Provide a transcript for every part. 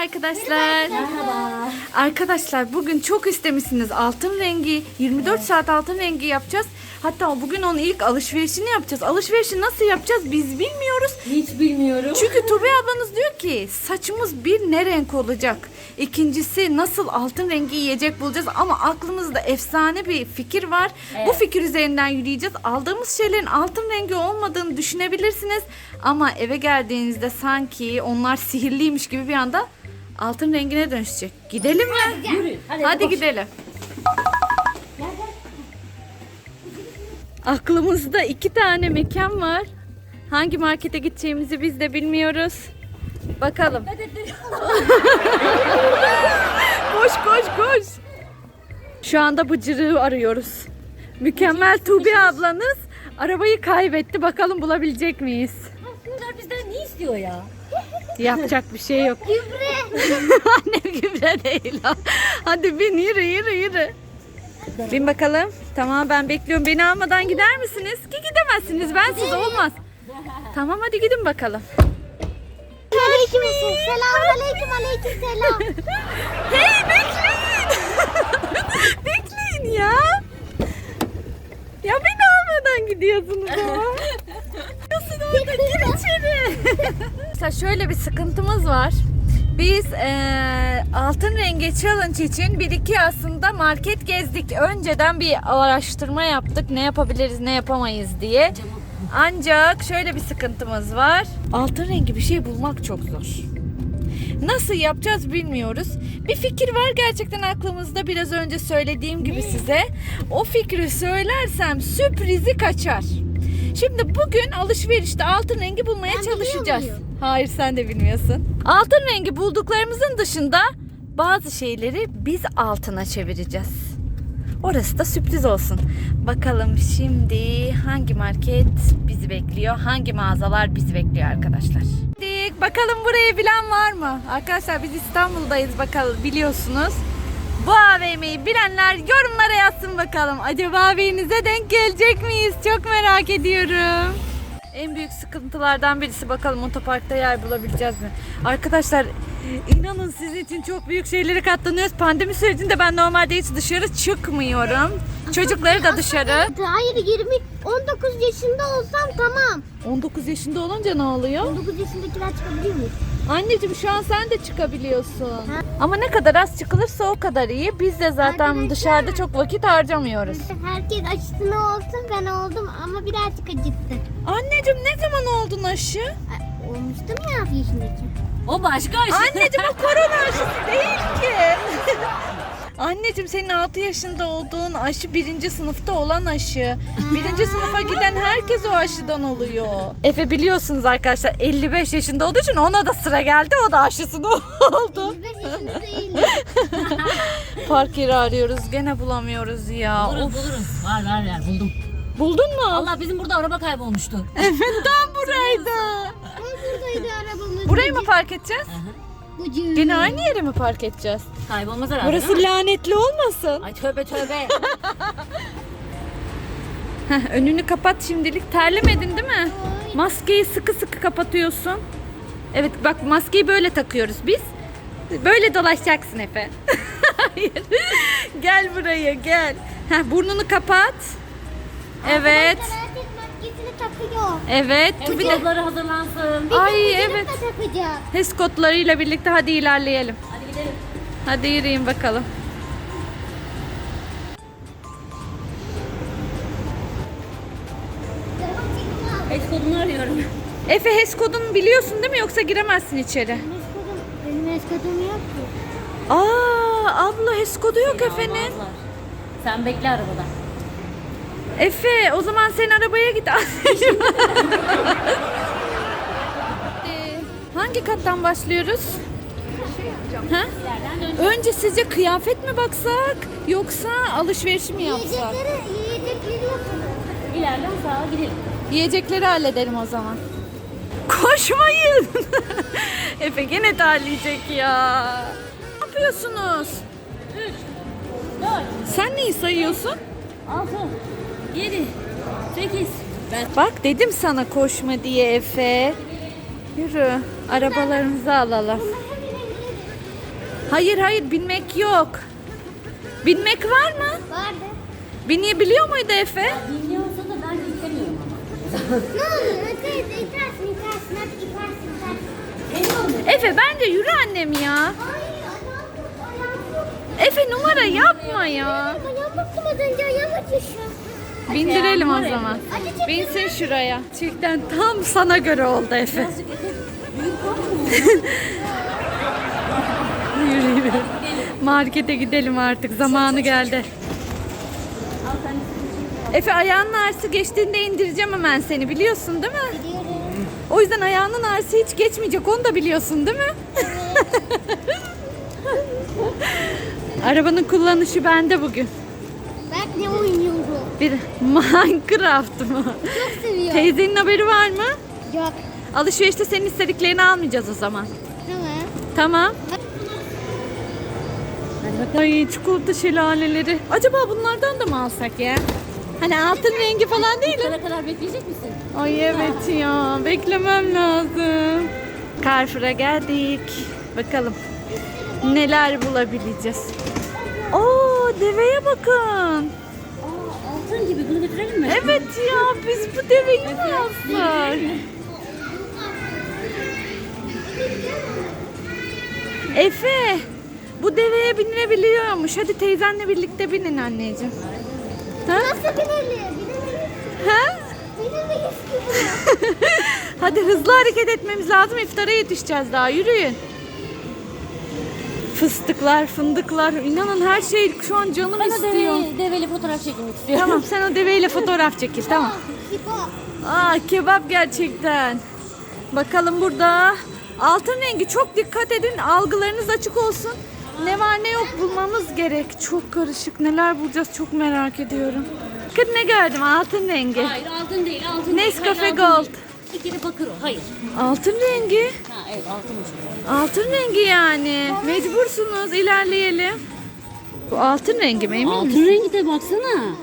arkadaşlar. Merhaba. Arkadaşlar bugün çok istemişsiniz altın rengi 24 saat altın rengi yapacağız. Hatta bugün onun ilk alışverişini yapacağız. Alışverişi nasıl yapacağız biz bilmiyoruz. Hiç bilmiyorum. Çünkü Tubi ablanız diyor ki saçımız bir ne renk olacak? İkincisi nasıl altın rengi yiyecek bulacağız ama aklımızda efsane bir fikir var. Bu fikir üzerinden yürüyeceğiz. Aldığımız şeylerin altın rengi olmadığını düşünebilirsiniz. Ama eve geldiğinizde sanki onlar sihirliymiş gibi bir anda altın rengine dönüşecek. Gidelim mi? Yürü. Hadi, Hadi koş. gidelim. Aklımızda iki tane mekan var. Hangi markete gideceğimizi biz de bilmiyoruz. Bakalım. koş koş koş. Şu anda Bıcırık'ı arıyoruz. Mükemmel Tubi ablanız arabayı kaybetti. Bakalım bulabilecek miyiz? Bunlar bizden ne istiyor ya? Yapacak bir şey yok. Gübre. Annem gübre değil. o. Hadi bin yürü yürü yürü. Bin bakalım. Tamam ben bekliyorum. Beni almadan gider misiniz? Ki gidemezsiniz. Bensiz olmaz. Tamam hadi gidin bakalım. Aleyküm selam aleyküm aleyküm selam. Hey bekleyin. bekleyin ya. Ya beni almadan gidiyorsunuz ama. Gidiyorsun orada gir içeri. Mesela şöyle bir sıkıntımız var. Biz eee, altın rengi challenge için bir iki aslında market gezdik. Önceden bir araştırma yaptık. Ne yapabiliriz ne yapamayız diye. Ancak şöyle bir sıkıntımız var. Altın rengi bir şey bulmak çok zor. Nasıl yapacağız bilmiyoruz. Bir fikir var gerçekten aklımızda biraz önce söylediğim gibi size. O fikri söylersem sürprizi kaçar. Şimdi bugün alışverişte altın rengi bulmaya Ben çalışacağız. Hayır sen de bilmiyorsun. Altın rengi bulduklarımızın dışında bazı şeyleri biz altına çevireceğiz. Orası da sürpriz olsun. Bakalım şimdi hangi market bizi bekliyor? Hangi mağazalar bizi bekliyor arkadaşlar? Bakalım burayı bilen var mı? Arkadaşlar biz İstanbul'dayız bakalım biliyorsunuz. Bu AVM'yi bilenler yorumlara yazsın bakalım. Acaba AVM'nize denk gelecek miyiz? Çok merak ediyorum. En büyük sıkıntılardan birisi bakalım otoparkta yer bulabileceğiz mi? Arkadaşlar inanın sizin için çok büyük şeyleri katlanıyoruz. Pandemi sürecinde ben normalde hiç dışarı çıkmıyorum. Çocukları da dışarı. Hayır 20 19 yaşında olsam tamam. 19 yaşında olunca ne oluyor? 19 yaşındakiler çıkabiliyor mu? Anneciğim şu an sen de çıkabiliyorsun. Ama ne kadar az çıkılırsa o kadar iyi. Biz de zaten Arkadaşlar- dışarıda çok vakit harcamıyoruz. Herkes aşısını olsun ben oldum ama birazcık acıttı. Anneciğim ne zaman oldun aşı? Olmuştum ya 6 yaşındaki. O başka aşı. Anneciğim o korona aşısı değil ki. Anneciğim senin 6 yaşında olduğun aşı birinci sınıfta olan aşı. Birinci sınıfa giden herkes o aşıdan oluyor. Efe biliyorsunuz arkadaşlar 55 yaşında olduğu için ona da sıra geldi. O da aşısını oldu. 25 yaşında değilim. Park yeri arıyoruz gene bulamıyoruz ya. Buluruz Of. buluruz. Var var var buldum. Buldun mu? Allah bizim burada araba kaybolmuştu. Evet tam buraydı. Ben buradaydı arabamız. Burayı mı park edeceğiz? Bucu. Gene aynı yere mi park edeceğiz? Kaybolmaz herhalde Burası değil mi? lanetli olmasın. Ay tövbe tövbe. Heh, önünü kapat şimdilik. Terlemedin değil mi? Maskeyi sıkı sıkı kapatıyorsun. Evet bak maskeyi böyle takıyoruz biz. Böyle dolaşacaksın Efe. Hayır. gel buraya gel. Heh, burnunu kapat. Evet. Maskesini takıyor. Evet. Bir de hazırlansın. Ay Bizim evet. HES kodlarıyla birlikte hadi ilerleyelim. Hadi gidelim. Hadi yürüyün bakalım. Eş kodunu arıyorum. Efe HES kodunu biliyorsun değil mi yoksa giremezsin içeri. Eskodum, benim eskodum yok ki. Aa abla HES kodu yok Ya, Efe'nin. Sen bekle arabada. Efe o zaman sen arabaya git anneciğim. Ee, Hangi kattan başlıyoruz? Ha? Önce sizce kıyafet mi baksak yoksa alışveriş mi yapsak? Yiyecekleri, yiyecekleri yok. İleriden sağa gidelim. Yiyecekleri halledelim o zaman. Koşmayın. Efe gene terleyecek ya. Ne yapıyorsunuz? 3, 4, Sen neyi sayıyorsun? 6, 7, 8. Ben Bak dedim sana koşma diye Efe. Yürü arabalarımızı alalım. Hayır hayır binmek yok. Binmek var mı? Vardı. Binebiliyor muydu Efe? Dinliyorsa da ben istemiyorum ama. Ne oluyor? Teyze itersin itersin hadi itersin. Efe bence yürü annem ya. Hayır Efe numara yapma ya. Ayağım baktım az önce ayağım acıyor. Bindirelim o zaman. Binsin şuraya. Gerçekten tam sana göre oldu Efe. Yürü yürü. Markete gidelim artık. Zamanı geldi. Efe ayağının ağrısı geçtiğinde indireceğim hemen seni biliyorsun değil mi? Biliyorum. O yüzden ayağının ağrısı hiç geçmeyecek onu da biliyorsun değil mi? Arabanın kullanışı bende bugün. Bir Minecraft mı? Çok seviyorum. Teyzenin haberi var mı? Yok. Alışverişte senin istediklerini almayacağız o zaman. Tamam. Tamam. Ay çikolata şelaleleri. Acaba bunlardan da mı alsak ya? Hani altın rengi falan değil mi? Sana kadar bekleyecek misin? Ay evet ya. Beklemem lazım. Carrefour'a geldik. Bakalım neler bulabileceğiz. Oo deveye bakın. Gibi bunu götürelim mi? Evet ya biz bu deveyi mi alsak? Efe bu deveye binilebiliyormuş. Hadi teyzenle birlikte binin anneciğim. Ha? Nasıl binelim? Binemeyiz. Ha? Hadi hızlı hareket etmemiz lazım. İftara yetişeceğiz daha. Yürüyün. Fıstıklar, fındıklar. İnanın her şey şu an canım Ben o istiyor. develi, develi fotoğraf çekmek istiyorum. Tamam sen o deveyle fotoğraf çekil tamam. Aa kebap gerçekten. Bakalım burada. Altın rengi çok dikkat edin. Algılarınız açık olsun. Ne var ne yok bulmamız gerek. Çok karışık. Neler bulacağız çok merak ediyorum. Bakın ne gördüm altın rengi. Hayır altın değil altın Nescafe değil. Hayır, Gold. değil. Bir kere bakır o. Hayır. Altın rengi. Ha evet altınmış. Altın rengi yani. Mecbursunuz ilerleyelim. Bu altın rengi mi emin misin? Altın rengi de baksana.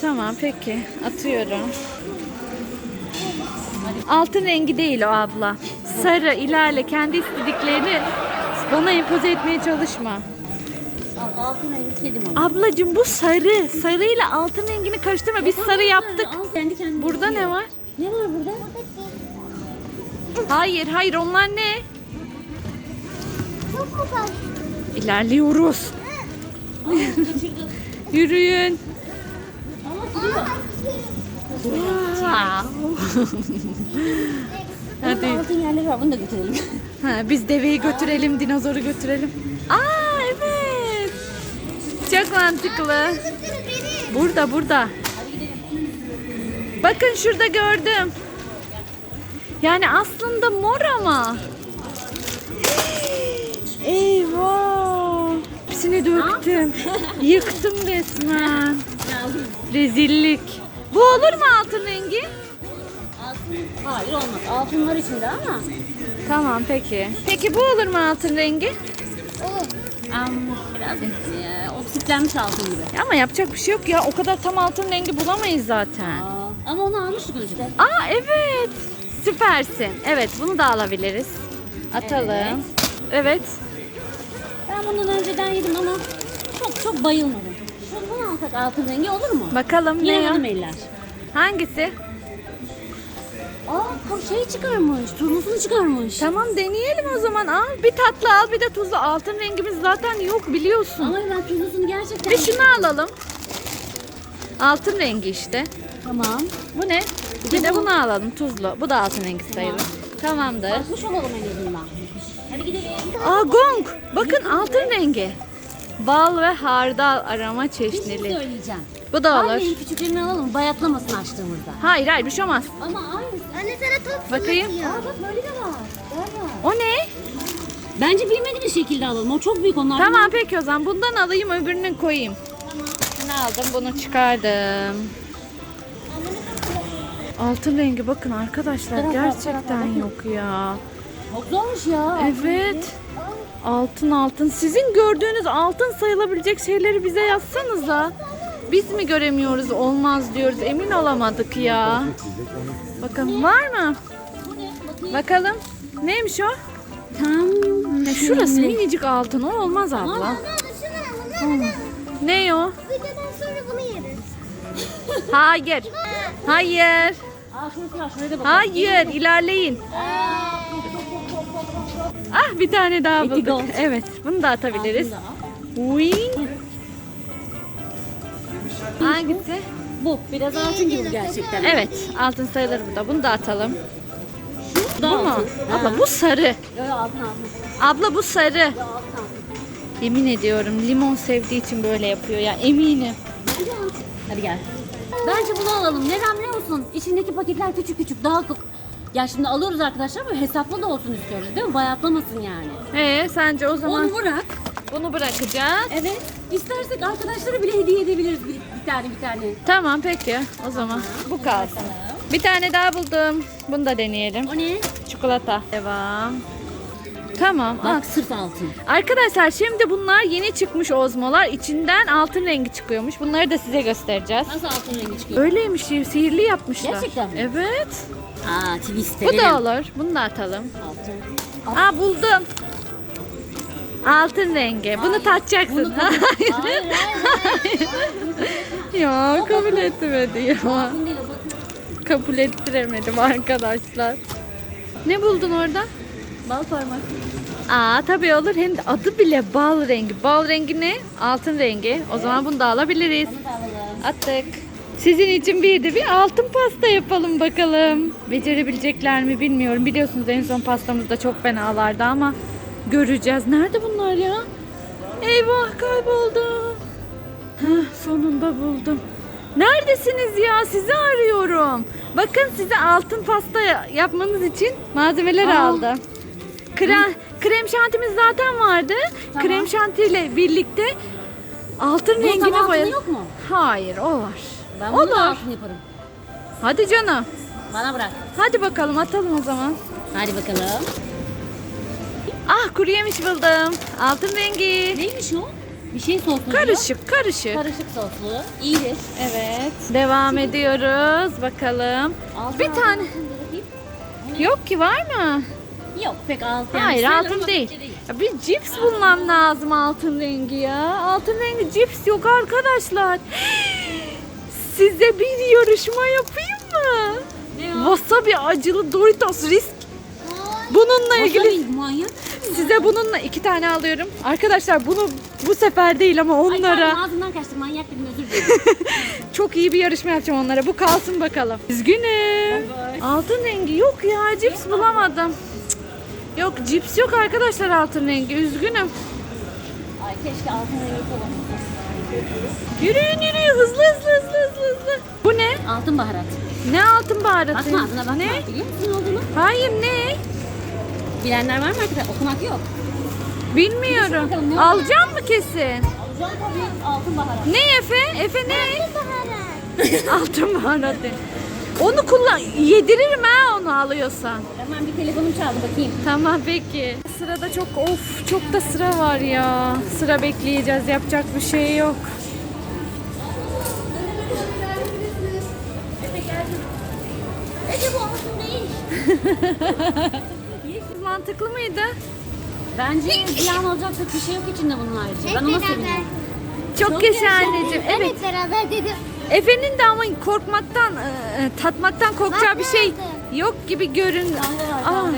Tamam peki. Atıyorum. Altın rengi değil o abla. Sarı ilerle kendi istediklerini bana empoze etmeye çalışma. Al, altın rengi kedim ama. Ablacığım bu sarı. Sarıyla altın rengini karıştırma. Biz sarı yaptık. Al, kendi kendine Burada ne var? Ne var burada? Hayır hayır onlar ne? Çok mu? İlerliyoruz. Yürüyün. Hadi. Altın yerleri var bunu da götürelim. Ha, biz deveyi götürelim, dinozoru götürelim. Aa evet. Çok mantıklı. Burada burada. Bakın şurada gördüm. Yani aslında mor ama. Eyvah. Hepsini döktüm. Yıktım resmen. Rezillik. Bu olur mu altın rengi? Altın. Hayır olmaz. Altın var içinde ama. Tamam peki. Peki bu olur mu altın rengi? Olur. Ama biraz e, oksitlenmiş altın gibi. Ama yapacak bir şey yok ya. O kadar tam altın rengi bulamayız zaten. Aa, ama onu almıştık önceden. Aa evet. Süpersin. Evet bunu da alabiliriz. Atalım. Evet. Evet. Ben bundan önceden yedim ama çok çok bayılmadım. Şundan alsak altın rengi olur mu? Bakalım ne ya? eller. Hangisi? Aa şey çıkarmış. Tuzlusunu çıkarmış. Tamam deneyelim o zaman. Al bir tatlı al bir de tuzlu. Altın rengimiz zaten yok biliyorsun. Ama ben tuzlusunu gerçekten... Bir şunu alalım. Altın rengi işte. Tamam. Bu ne? Bir de bunu alalım tuzlu. Bu da altın rengi sayılır. Tamamdır. Bakmış olalım en azından. Hadi gidelim. Aa gong. Bakın altın rengi. Bal ve hardal arama Bir şey çeşnili. söyleyeceğim. Bu da olur. Annenin küçüklerini alalım bayatlamasın açtığımızda. Hayır hayır bir şey olmaz. Ama aynısı. Anne sana top Bakayım. fırlatıyor. Aa bak böyle de var. Var var. O ne? Bence bilmediğiniz şekilde alalım. O çok büyük onlar. Tamam peki o zaman bundan alayım öbürünü koyayım. Bunu aldım bunu çıkardım. Altın rengi bakın arkadaşlar Tarafa, gerçekten bakın. yok ya. Çok zormuş ya. Evet. Altın altın. Sizin gördüğünüz altın sayılabilecek şeyleri bize yazsanıza. Biz mi göremiyoruz olmaz diyoruz emin olamadık ya. Bakın var mı? Bakalım. Neymiş o? Tam şurası minicik altın o olmaz abla. Ne o? Hayır. Hayır. Hayır. ilerleyin. Ah bir tane daha bulduk. Evet. Bunu da atabiliriz. Wing. Hangisi? Bu biraz altın gibi gerçekten. Evet. Altın sayılır bu da. Bunu da atalım. Bu mu? Abla bu sarı. Abla bu sarı. Yemin ediyorum limon sevdiği için böyle yapıyor ya eminim. Hadi gel. Bence bunu alalım. Neden biliyor musun? İçindeki paketler küçük küçük daha kok. Ya şimdi alıyoruz arkadaşlar ama hesaplı da olsun istiyoruz değil mi? Bayatlamasın yani. Ee sence o zaman Onu bırak. bunu bırakacağız. Evet. İstersek arkadaşlara bile hediye edebiliriz bir, bir tane bir tane. Tamam peki o zaman bu kalsın. Bir tane daha buldum. Bunu da deneyelim. O ne? Çikolata. Devam. Tamam. al. Bak sırf altın. Arkadaşlar şimdi bunlar yeni çıkmış ozmolar. İçinden altın rengi çıkıyormuş. Bunları da size göstereceğiz. Nasıl altın rengi çıkıyor? Öyleymiş sihirli yapmışlar. Gerçekten mi? Evet. Aa twist Bu da olur. Bunu da atalım. Altın. Aa buldum. Altın rengi. Bunu tatacaksın. Hayır hayır hayır. ya kabul etmedi ya. Kabul ettiremedim arkadaşlar. Ne buldun orada? Bal parmak. Aa tabii olur. Hem de adı bile bal rengi. Bal rengi ne? Altın rengi. O zaman bunu da alabiliriz. Bunu da alalım. Attık. Sizin için bir de bir altın pasta yapalım bakalım. Becerebilecekler mi bilmiyorum. Biliyorsunuz en son pastamızda çok fenalardı ama göreceğiz. Nerede bunlar ya? Eyvah kayboldu. Heh, sonunda buldum. Neredesiniz ya? Sizi arıyorum. Bakın size altın pasta yapmanız için malzemeler Aa. aldım. Krem, krem şantimiz zaten vardı. Tamam. Krem şantiyle birlikte altın Bu rengine tam altını boyadım. yok mu? Hayır o var. Ben bunu da Olur. altın yaparım. Hadi canım. Bana bırak. Hadi bakalım atalım o zaman. Hadi bakalım. Ah kuru yemiş buldum. Altın rengi. Neymiş o? Bir şey soslu. Karışık karışık. Karışık soslu. İyidir. Evet. Devam ediyoruz. Bakalım. Altın Bir tane. Yok ki var mı? Yok pek altın. Hayır sayılır altın ama değil. bence Ya bir cips bulmam lazım altın rengi ya. Altın rengi cips yok arkadaşlar. Size bir yarışma yapayım mı? Ne o? Wasabi acılı Doritos risk. Bununla ilgili Wasabi manyak. size bununla iki tane alıyorum. Arkadaşlar bunu bu sefer değil ama Ay onlara pardon, ağzımdan kaçtı manyak dedim özür dilerim. çok iyi bir yarışma yapacağım onlara. Bu kalsın bakalım. Üzgünüm. Altın rengi yok ya. Cips bulamadım. Yok cips yok arkadaşlar altın rengi. Üzgünüm. Ay keşke altın rengi kullanılsa. Yürüyün yürüyün hızlı hızlı hızlı hızlı hızlı. Bu ne? Altın baharat. Ne altın baharatı? Bakma ağzına bakma. Ne? Biliyor musun olduğunu? Hayır ne? Bilenler var mı arkadaşlar? Okumak yok. Bilmiyorum. bakalım, ne Alacağım mı kesin? Alacağım tabii altın baharat. Ne Efe? Efe ne? Baharat. altın baharatı. Onu kullan. Yediririm ha onu alıyorsan. Hemen bir telefonum çaldı bakayım. Tamam peki. Sırada çok of çok da sıra var ya. Sıra bekleyeceğiz. Yapacak bir şey yok. Ece bu altın değil. Mantıklı mıydı? Bence ziyan olacak çok bir şey yok içinde bunun harici. Hep Ben ona beraber. Çok, Çok yaşa yaşa. anneciğim. Evet. Hep beraber dedim. Efe'nin de ama korkmaktan, e, tatmaktan korkacağı bir şey yok gibi görün. Kahve var Aa, kahve.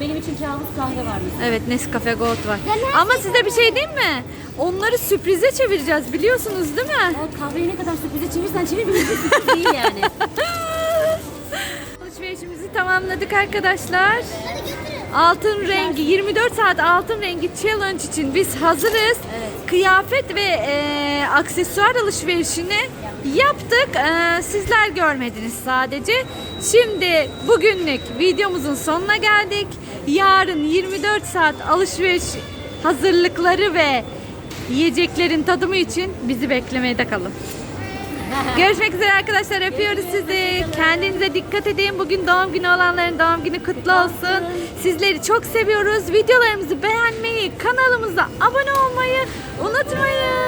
Benim için kabus kahve var mesela. Evet Nescafe Gold var. Ama size bir şey diyeyim mi? Onları sürprize çevireceğiz biliyorsunuz değil mi? O kahveyi ne kadar sürprize çevirsen çevir bir sürpriz değil yani. Alışverişimizi tamamladık arkadaşlar. Hadi götürün. Altın rengi 24 saat altın rengi challenge için biz hazırız. Evet. Kıyafet ve e, aksesuar alışverişini yaptık. E, sizler görmediniz sadece. Şimdi bugünlük videomuzun sonuna geldik. Yarın 24 saat alışveriş hazırlıkları ve yiyeceklerin tadımı için bizi beklemeye de kalın. Görüşmek üzere arkadaşlar. Öpüyoruz sizi. Kendinize dikkat edin. Bugün doğum günü olanların doğum günü kutlu olsun. Sizleri çok seviyoruz. Videolarımızı beğenmeyi, kanalımıza abone olmayı unutmayın.